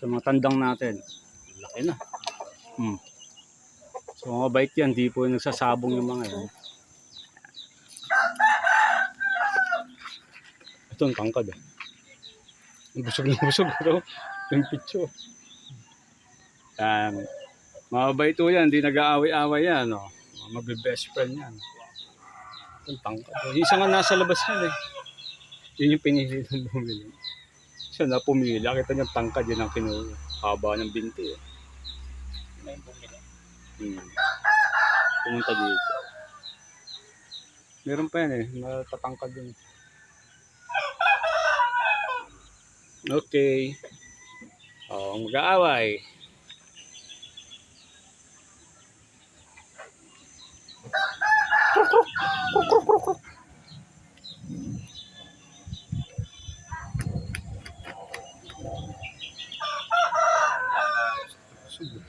Sa mga tandang natin. Laki na. Hmm. So mga bait yan, di po nagsasabong yung mga yan. Ito ang tangkad eh. Busog na busog. Ito, yung pitso. Yan. Mababait po yan, di nag-aaway-aaway yan. Oh. Magbe-best friend yan. Ito ang tangkad. Yung isa nga nasa labas yan eh. Yun yung pinili ng bumili. Siya na pumili. Kita niya tangkad yun ang kinuha. Haba ng binti eh. Hmm. Pumunta dito. Meron pa yan eh. Matatangkad yun. Okay. Oh, ang mag-aaway. Sige.